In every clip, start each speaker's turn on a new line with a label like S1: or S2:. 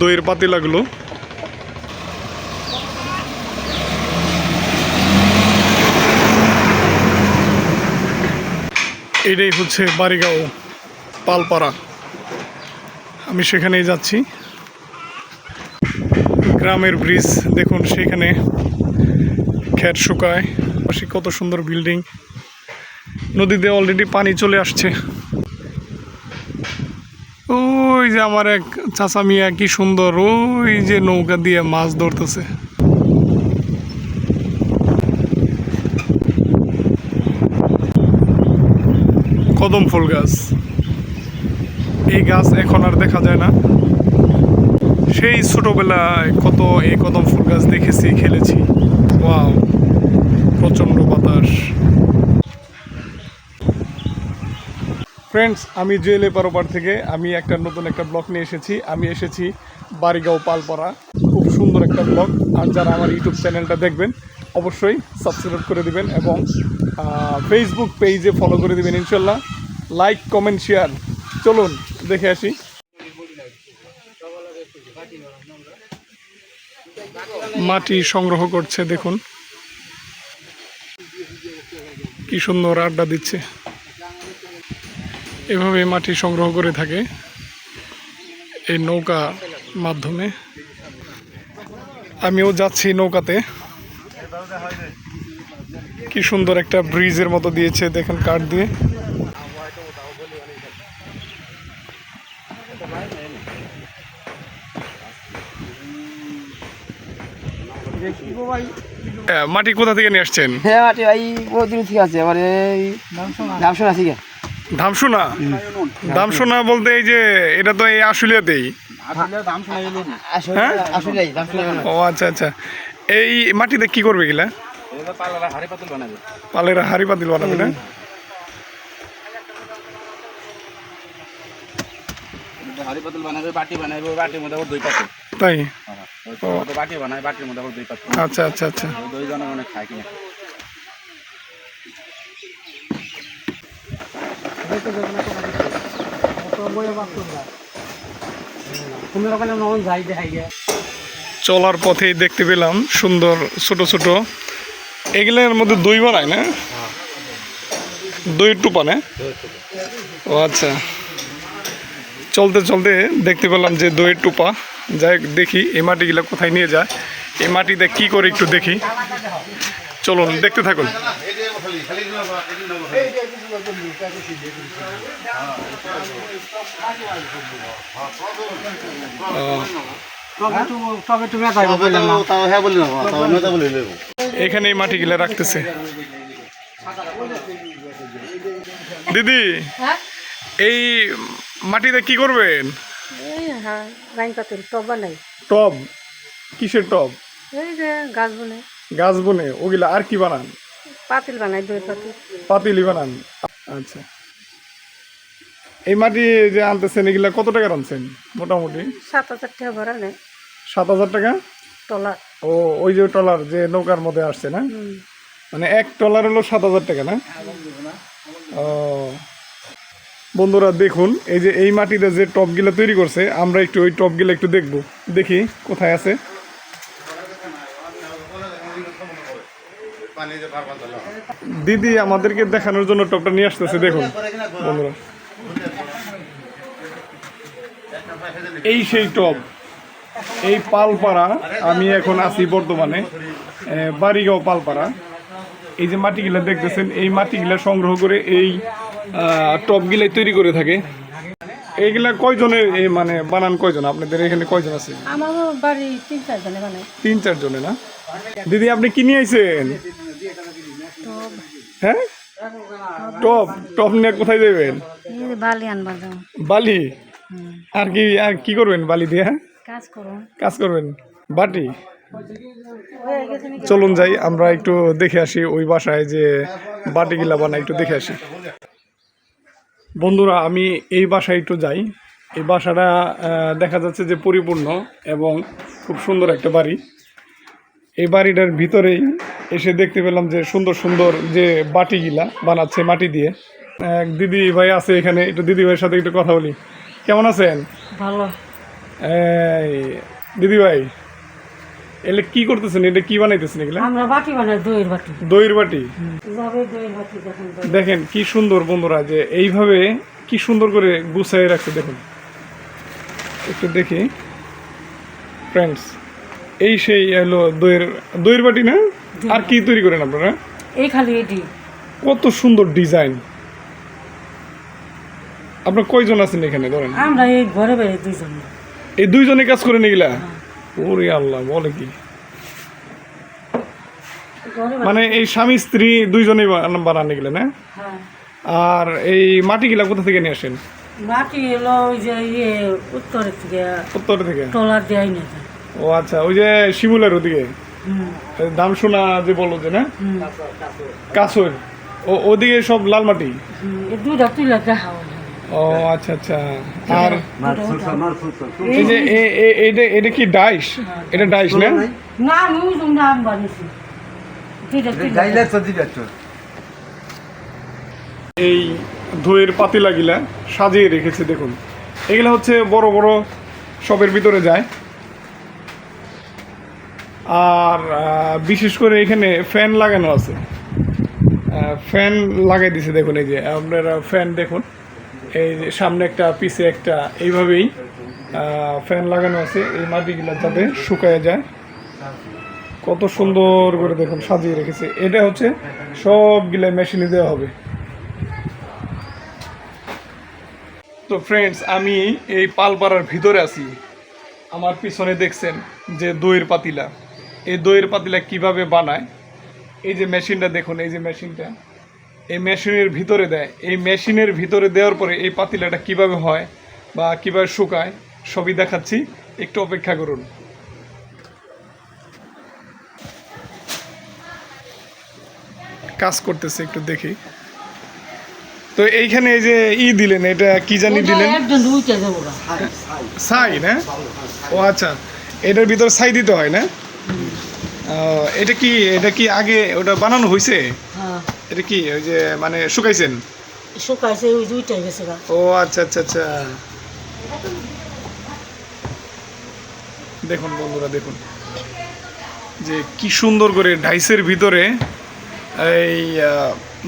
S1: দইয়ের পাতি লাগল। এটাই হচ্ছে বাড়িগাঁও পালপাড়া। আমি সেখানেই যাচ্ছি। গ্রামের ব্রিজ দেখুন সেখানে খ্যাট শুকায়। পাশে কত সুন্দর বিল্ডিং। নদীতে অলরেডি পানি চলে আসছে। ওই যে আমার এক চাচা মিয়া কি সুন্দর, ওই যে নৌকা দিয়ে মাছ ধরতেছে। কদম ফুল গাছ। এই গাছ এখন আর দেখা যায় না। সেই ছোটবেলায় কত এই কদম ফুল গাছ দেখেছি, খেলেছি। ওয়াও, প্রচণ্ড বাতাস। ফ্রেন্ডস আমি জুয়েলে পারোপার থেকে আমি একটা নতুন একটা ব্লগ নিয়ে এসেছি। আমি এসেছি বাড়িগাঁও পালপাড়া। খুব সুন্দর একটা ব্লগ। আর যারা আমার ইউটিউব চ্যানেলটা দেখবেন, অবশ্যই সাবস্ক্রাইব করে দিবেন এবং ফেসবুক পেজে ফলো করে দিবেন ইনশাল্লাহ। লাইক কমেন্ট শেয়ার চলুন, দেখে আসি। মাটি সংগ্রহ করছে, দেখুন। কি সুন্দর আড্ডা দিচ্ছে। এভাবে মাটি সংগ্রহ করে থাকে এই নৌকা মাধ্যমে। আমিও যাচ্ছি নৌকাতে। কি সুন্দর একটা ব্রিজের মতো দিয়েছে, দেখেন কাঠ দিয়ে। মাটি কোথা থেকে নিয়ে আসছেন?
S2: হ্যাঁ মাটি ভাই বহুদিন ঠিক আছে আমার এই ধামসোনা আছে
S1: ধামসোনা? দামসোনা বলতে এই যে এটা তো এই আশুলিয়াতেই। হ্যাঁ? ও আচ্ছা আচ্ছা। এই মাটিতে কি করবে গিলা? পালেরা হাড়ি পাতিল বানাবে। না?
S3: হাড়ি পাতল বানাবে বাটি বানাবে বাটির মধ্যে আবার দই পাতল
S1: তাই?
S3: ওই ছোট ছোট বাটি বানায় বাটির মধ্যে আবার দই পাতল
S1: আচ্ছা আচ্ছা আচ্ছা।
S3: দই জনগণে খায় কিনা।
S1: চলার পথেই দেখতে পেলাম সুন্দর ছোট ছোট। এগুলোর মধ্যে দই বানায় না? দই টুপানে ও আচ্ছা। চলতে চলতে দেখতে পেলাম যে দইয়ের টুপা। যাই দেখি এই মাটিগুলো কোথায় নিয়ে যায়। এই মাটিতে কি করে একটু দেখি। চলুন দেখতে থাকুন। এখানে এই মাটিগুলো রাখতেছে। দিদি
S4: হ্যাঁ?
S1: এই মাটিতে কি করবেন?
S4: হ্যাঁ টব বানাই।
S1: টব? কিসের টব?
S4: এই যে গাছ বনে।
S1: গাছ বনে ওগুলা আর কি বানান?
S4: পাতিল বানাই দই পাতিল।
S1: বানান? আচ্ছা। এই মাটি যে আনতেছেন এগুলা কত টাকা আনছেন মোটামুটি?
S4: সাত হাজার টাকা ভরা নেই
S1: সাত হাজার টাকা?
S4: টলার।
S1: ও ওই যে টলার যে নৌকার মধ্যে আসছে না? মানে এক টলার হলো সাত হাজার টাকা না? ও বন্ধুরা, দেখুন, এই যে এই মাটিতে যে টপগুলো তৈরি করছে, আমরা একটু ওই টপগুলো একটু দেখব। দেখি কোথায় আছে। দিদি আমাদেরকে দেখানোর জন্য টপটা নিয়ে আসতেছে, দেখুন, বন্ধুরা। এই সেই টপ, এই পালপাড়া, আমি এখন আছি বর্তমানে বাড়িগাঁও পালপাড়া। এই যে মাটিগুলা দেখতেছেন এই মাটিগুলা সংগ্রহ করে এই টপগুলাই তৈরি করে থাকে। এইগুলা কয়জনের এই মানে বানান কয়জন? আপনাদের এখানে কয়জন আছে?
S4: আমার বাড়ি তিন চারজনে বানাই।
S1: তিন চারজনে না? দিদি আপনি কি নিয়ে আইছেন? হ্যাঁ? টপ টপ নিয়ে কোথায় যাবেন
S4: বালি
S1: আর কি আর কি করবেন বালি দিয়ে হ্যাঁ?
S4: কাজ করুন
S1: কাজ করবেন। বাটি? চলুন যাই আমরা একটু দেখে আসি ওই বাসায় যে বাটিগুলা বানায় একটু দেখে আসি। বন্ধুরা আমি এই বাসায় একটু যাই। এই বাসাটা দেখা যাচ্ছে যে পরিপূর্ণ এবং খুব সুন্দর একটা বাড়ি। এই বাড়িটার ভিতরেই এসে দেখতে পেলাম যে সুন্দর সুন্দর যে বাটিগুলা বানাচ্ছে মাটি দিয়ে। এক দিদি ভাই আছে এখানে একটু দিদি ভাইয়ের সাথে একটু কথা বলি। কেমন আছেন?
S4: ভালো।
S1: এই দিদি ভাই। এলে কি করতেছেন? এটা কি বানাইতেছেন এগুলা?
S4: আমরা বাটি বানাই দইয়ের বাটি।
S1: দইয়ের বাটি?
S4: যাবে দইয়ের বাটি দেখুন।
S1: দেখেন কি সুন্দর বন্ধুরা যে এইভাবে কি সুন্দর করে গুছাই রাখছে দেখুন। একটু দেখি। ফ্রেন্ডস এই সেই হলো দইয়ের দইয়ের বাটি না? আর কি তৈরি করেন আপনারা?
S4: এই খালি এটি।
S1: কত সুন্দর ডিজাইন। আপনার কয়জন আছেন এখানে ধরেন?
S4: আমরা এই ঘরে বাইরে দুইজন।
S1: এই দুইজনে কাজ করেন এগুলা? ওরে আল্লাহ বলে কি? মানে এই স্বামী স্ত্রী দুইজনেই বানান- বানান এগুলা না?
S4: হ্যাঁ।
S1: আর এই মাটিগুলা কোথা থেকে নিয়ে আসেন?
S4: মাটি এলো ওই যে ইয়ে উত্তরের থেকে।
S1: উত্তর থেকে?
S4: টলার দেয় না।
S1: ও আচ্ছা ওই যে শিমুলের ওদিকে?
S4: হুম।
S1: দাম শোনা যে বলো যে না? কাসর। ও ওদিকে সব লাল মাটি?
S4: দুইটা দেখা হয়
S1: ও আচ্ছা আচ্ছা। আর এই যে এ- এ- এটা এটা কি ডাইস? এটা ডাইস না?
S4: না আমি ওই আম বানিয়েছি।
S1: এই ধুয়ের পাতিলাগুলা সাজিয়ে রেখেছে দেখুন। এগুলা হচ্ছে বড় বড় শপের ভিতরে যায়। আর বিশেষ করে এখানে ফ্যান লাগানো আছে। ফ্যান লাগাই দিছে দেখুন এই যে আপনারা ফ্যান দেখুন। এই যে সামনে একটা, পিছে একটা, এইভাবেই ফ্যান লাগানো আছে। এই মাটিগুলা যাতে শুকায় যায়। কত সুন্দর করে দেখুন সাজিয়ে রেখেছে। এটা হচ্ছে সবগুলা মেশিনে দেওয়া হবে। তো ফ্রেন্ডস আমি এই পালপাড়ার ভিতরে আছি। আমার পিছনে দেখছেন যে দইয়ের পাতিলা। এই দইয়ের পাতিলা কীভাবে বানায়? এই যে মেশিনটা দেখুন, এই যে মেশিনটা। এই মেশিনের ভিতরে দেয়। এই মেশিনের ভিতরে দেওয়ার পরে এই পাতিলাটা কীভাবে হয় বা কীভাবে শুকায় সবই দেখাচ্ছি। একটু অপেক্ষা করুন। কাজ করতেছে একটু দেখি। তো এইখানে এই যে ই দিলেন এটা কি জানি দিলেন। ছাই না? ও আচ্ছা এটার ভিতর ছাই দিতে হয় না? এটা কি এটা কি আগে ওটা বানানো হয়েছে
S4: হ্যাঁ।
S1: এটা কি ওই যে মানে শুকাইছেন?
S4: শুকাইছে ওই দুইটাই গেছে
S1: ও আচ্ছা আচ্ছা আচ্ছা। দেখুন বন্ধুরা দেখুন। যে কি সুন্দর করে ডাইসের ভিতরে এই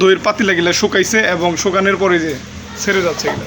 S1: দইয়ের পাতিলা গিলা শুকাইছে এবং শুকানোর পরে যে ছেড়ে যাচ্ছে এগুলো।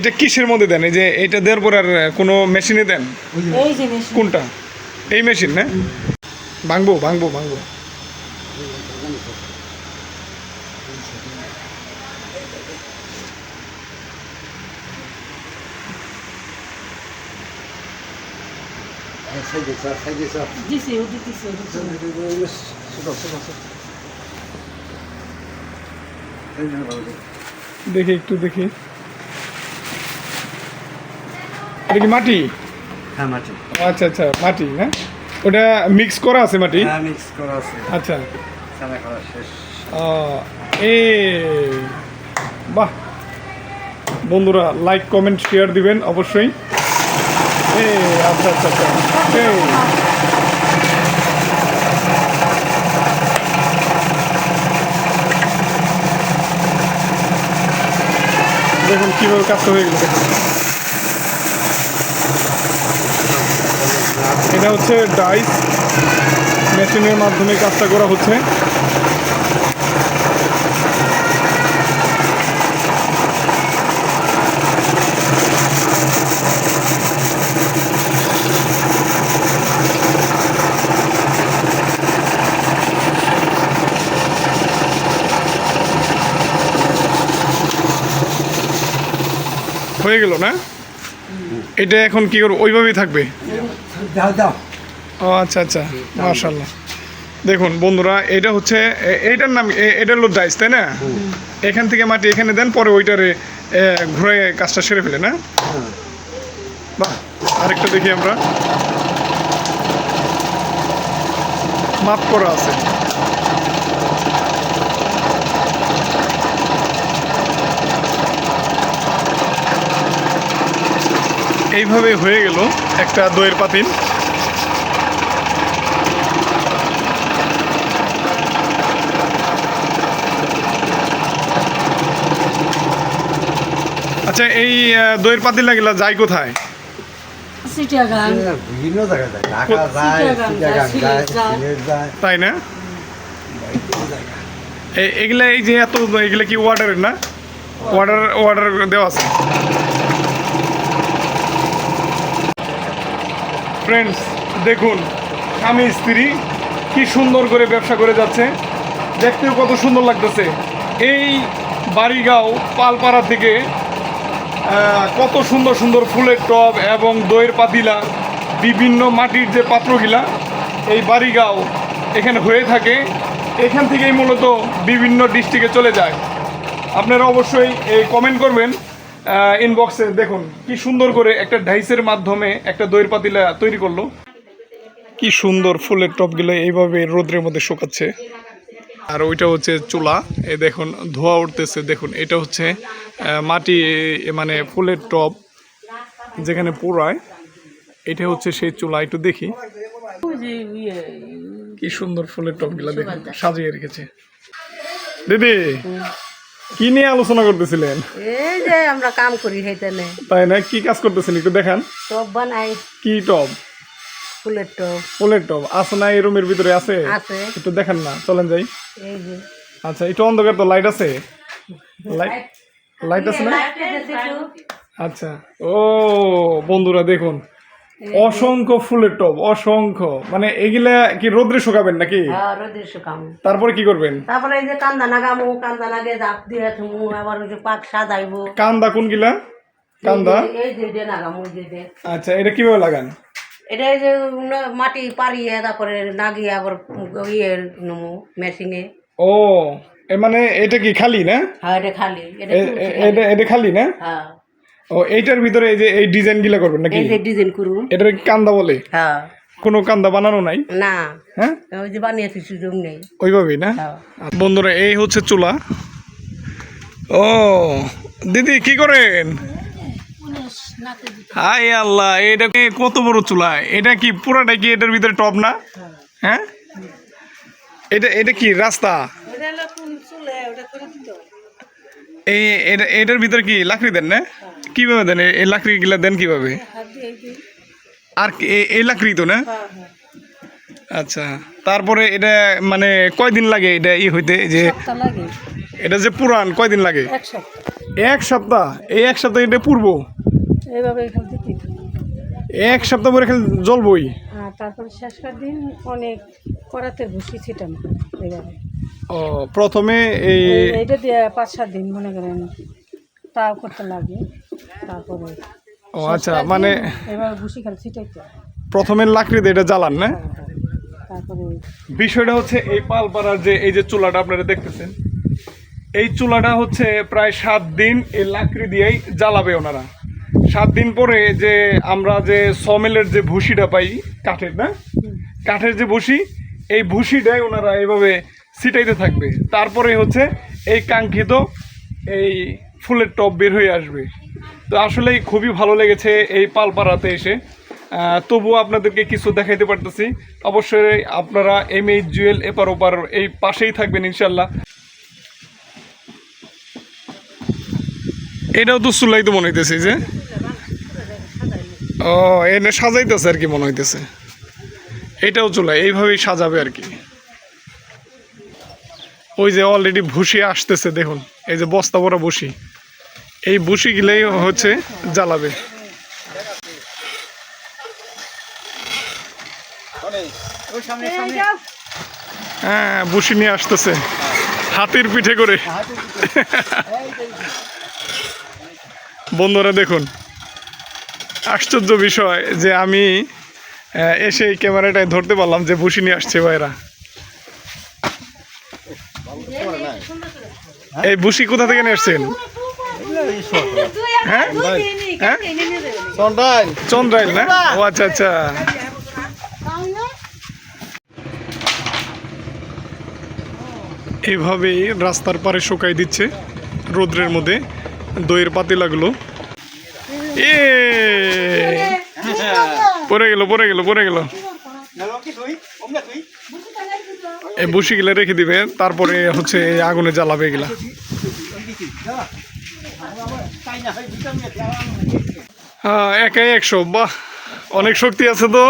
S1: এটা কিসের মধ্যে দেন? এই যে এটা দেওয়ার পর আর কোনো মেশিনে দেন?
S4: এই জিনিস
S1: কোনটা? এই মেশিন না? ভাঙবো ভাঙবো ভাঙবো।
S4: দিতেছি।
S1: দেখি একটু দেখি। এটা কি মাটি?
S2: হ্যাঁ মাটি।
S1: আচ্ছা আচ্ছা মাটি না? ওটা মিক্স করা আছে মাটি?
S2: হ্যাঁ মিক্স করা আছে।
S1: আচ্ছা।
S2: করা শেষ।
S1: ও, এই বাহ। বন্ধুরা লাইক কমেন্ট শেয়ার দিবেন অবশ্যই। এ আচ্ছা আচ্ছা আচ্ছা। দেখুন কীভাবে কাজটা হয়ে গেল। দেখুন এটা হচ্ছে ডাইস মেশিনের মাধ্যমে কাজটা করা হচ্ছে। হয়ে গেল না? এটা এখন কি করব? ওইভাবেই থাকবে? ও আচ্ছা আচ্ছা মার্শাল্লাহ দেখুন বন্ধুরা এটা হচ্ছে এটার এইটার নাম এটা হলো ডাইস তাই না? এখান থেকে মাটি এখানে দেন পরে ওইটারে ঘুরে কাজটা সেরে ফেলে না? বাহ আরেকটা দেখি আমরা। মাপ করা আছে। এইভাবে হয়ে গেল একটা দইয়ের পাতিল। আচ্ছা এই দইয়ের পাতিল লাগিলা যাই কোথায় তাই না? এগুলা এই যে এত এগুলা কি ওয়াটারের না? ওয়াটার ওয়াটার দেওয়া আছে। ফ্রেন্ডস দেখুন, স্বামী, স্ত্রী, কি সুন্দর করে ব্যবসা করে যাচ্ছে। দেখতেও কত সুন্দর লাগতেছে। এই বাড়িগাঁও, পালপাড়া থেকে কত সুন্দর সুন্দর ফুলের টব এবং দইয়ের পাতিলা, বিভিন্ন মাটির যে পাত্রগুলা, এই বাড়িগাঁও এখানে হয়ে থাকে। এখান থেকেই মূলত বিভিন্ন ডিস্ট্রিক্টে চলে যায়। আপনারা অবশ্যই এই কমেন্ট করবেন। ইনবক্সে দেখুন, কি সুন্দর করে একটা ডাইসের মাধ্যমে একটা দইয়ের পাতিলা তৈরি করল। কি সুন্দর ফুলের টপগুলো এইভাবে রোদ্রের মধ্যে শুকাচ্ছে। আর ওইটা হচ্ছে চুলা। এ দেখুন, ধোয়া উঠতেছে, দেখুন, এটা হচ্ছে মাটি মানে ফুলের টব যেখানে পোড়ায়। এটা হচ্ছে সেই চুলা, একটু দেখি। কি সুন্দর ফুলের টবগুলো দেখুন, সাজিয়ে রেখেছে। দিদি কি নিয়ে আলোচনা করতেছিলেন?
S5: এই যে আমরা কাম করি হেতেনে
S1: তাই না? কি কাজ করতেছেন একটু দেখান।
S5: টপ বানাই।
S1: কি টব
S5: ফুলের টপ।
S1: ফুলের টব আছে না এই রুমের ভিতরে? আছে?
S5: আছে।
S1: একটু দেখান না। চলেন যাই।
S5: এই যে।
S1: আচ্ছা একটু অন্ধকার তো লাইট আছে? লাইট লাইট আছে না? আচ্ছা। ও বন্ধুরা দেখুন। অসংখ্য ফুলের টব অসংখ্য। মানে এগুলা কি রোদ্রে শুকাবেন নাকি?
S5: হ্যাঁ রোদের শুকাম
S1: তারপরে কি করবেন?
S5: তারপরে এই যে কান্দা নাগামু কান্দা নাগে জাপ দিয়ে থুমু আবার ওই যে পাক সাজাইবো।
S1: কান্দা কোন গিলা কান্দা?
S5: এই যে- যে নাগামু যে যে
S1: আচ্ছা এটা কীভাবে লাগান?
S5: এটা এই যে মাটি পারিয়ে তারপরে নাগিয়ে আবার ইয়ে নমু মেশিনে।
S1: ও এ মানে এটা কি খালি না?
S5: হ্যাঁ এটা খালি। এটা
S1: এটা খালি না?
S5: হ্যাঁ।
S1: ও এইটার ভিতরে এই যে এই ডিজাইনগুলা করবেন নাকি?
S5: এই যে ডিজাইন করুন
S1: এটা কি কান্দা বলে?
S5: হ্যাঁ।
S1: কোনো কান্দা বানানো নাই?
S5: না।
S1: হ্যাঁ?
S5: ওই যে বানিয়েছি সুযোগ নেই।
S1: ওইভাবেই না?
S5: হ্যাঁ।
S1: বন্ধুরা এই হচ্ছে চুলা। ও দিদি কি করেন? হাই আল্লাহ এটা কি কত বড় চুলা? এটা কি পুরাটা কি এটার ভিতরে টপ না? হ্যাঁ? এটা এটা কি রাস্তা? এই এটা এটার ভিতরে কি লাকড়ি দেন না? কীভাবে দেন? এই- লাকড়ি গুলা দেন কীভাবে? আর এই- লাকড়ি তো না? আচ্ছা তারপরে এটা মানে কয়দিন লাগে এটা ই হইতে? যে এটা যে পুরান কয়দিন লাগে?
S4: এক সপ্তাহ।
S1: এই এক সপ্তাহ এটা পূর্ব? এক সপ্তাহ পরে খালি জ্বলবই?
S4: আর তারপরে শেষকার দিন অনেক করাতে ভুসি ছিটাম
S1: ও প্রথমে এই
S4: এইটা দিয়ে পাঁচ সাত দিন মনে করেন। তাও করতে লাগে। তারপরে
S1: ও আচ্ছা মানে
S4: এবার ভুসি খালি ছিটাইতে হয়।
S1: প্রথমে লাকড়ি দিয়ে এটা জ্বালান না?
S4: তারপরে
S1: বিষয়টা হচ্ছে এই পালপাড়ার যে এই যে চুলাটা আপনারা দেখতেছেন এই চুলাটা হচ্ছে প্রায় সাত দিন এই লাকড়ি দিয়েই জ্বালাবে ওনারা। সাত দিন পরে যে আমরা যে সমেলের যে ভুসিটা পাই কাঠের না? কাঠের যে ভুসি এই ভুসিটাই ওনারা এইভাবে ছিটাইতে থাকবে। তারপরে হচ্ছে এই কাঙ্ক্ষিত এই ফুলের টব বের হয়ে আসবে। তো আসলেই খুবই ভালো লেগেছে এই পালপাড়াতে এসে। তবুও আপনাদেরকে কিছু দেখাইতে পারতেছি। অবশ্যই আপনারা এম এইচ জুয়েল এপার ওপার এই পাশেই থাকবেন, ইনশাল্লাহ। এটাও তো চুলাই তো মনে হইতেছে যে। ও, এনে সাজাইতেছে আর কি, মনে হইতেছে। এটাও চুলাই এইভাবেই সাজাবে আর কি। ওই যে অলরেডি ভুসি আসতেছে, দেখুন। এই যে বস্তা ভরা ভুসি এই ভুসি গিলেই হচ্ছে জ্বালাবে। হ্যাঁ বসি নিয়ে আসতেছে। হাতির পিঠে করে। বন্ধুরা, দেখুন। আশ্চর্য বিষয় যে আমি এসে এই ক্যামেরাটায় ধরতে পারলাম যে বসি নিয়ে আসছে ভাইরা। এই বুসি কোথা থেকে নিয়ে আসছেন? হ্যাঁ? হ্যাঁ? চন্দ্রাইল। না? ও আচ্ছা আচ্ছা। এইভাবেই রাস্তার পারে শুকাই দিচ্ছে রোদ্রের মধ্যে। দইয়ের পাতিলাগুলো এ! পরে গেল পরে গেল পরে গেল। এই গেলে রেখে দিবে তারপরে হচ্ছে আগুনে জ্বালাবে এগুলা। হ্যাঁ একাই একশো, বাহ, অনেক শক্তি আছে তো।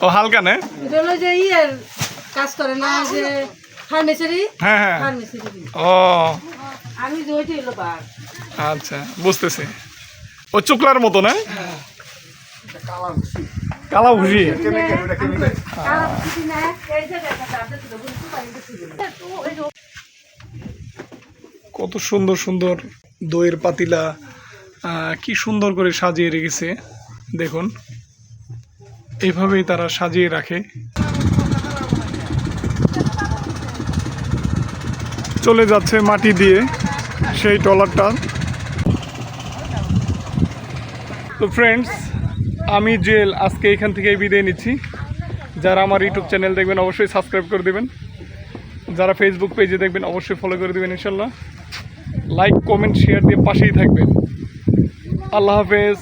S1: ও, হালকা না? হ্যাঁ হ্যাঁ। ও। আচ্ছা বুঝতেছি। ও চুকলার মতো না? কালা ভুসি কত সুন্দর সুন্দর দইয়ের পাতিলা কি সুন্দর করে সাজিয়ে রেখেছে। দেখুন এইভাবেই তারা সাজিয়ে রাখে। চলে যাচ্ছে মাটি দিয়ে সেই ট্রলারটা। তো ফ্রেন্ডস আমি জুয়েল আজকে এখান থেকে বিদায় নিচ্ছি। যারা আমার ইউটিউব চ্যানেল দেখবেন অবশ্যই সাবস্ক্রাইব করে দেবেন। যারা ফেসবুক পেজে দেখবেন অবশ্যই ফলো করে দেবেন ইনশাল্লাহ লাইক কমেন্ট শেয়ার দিয়ে পাশেই থাকবেন। আল্লাহ হাফেজ।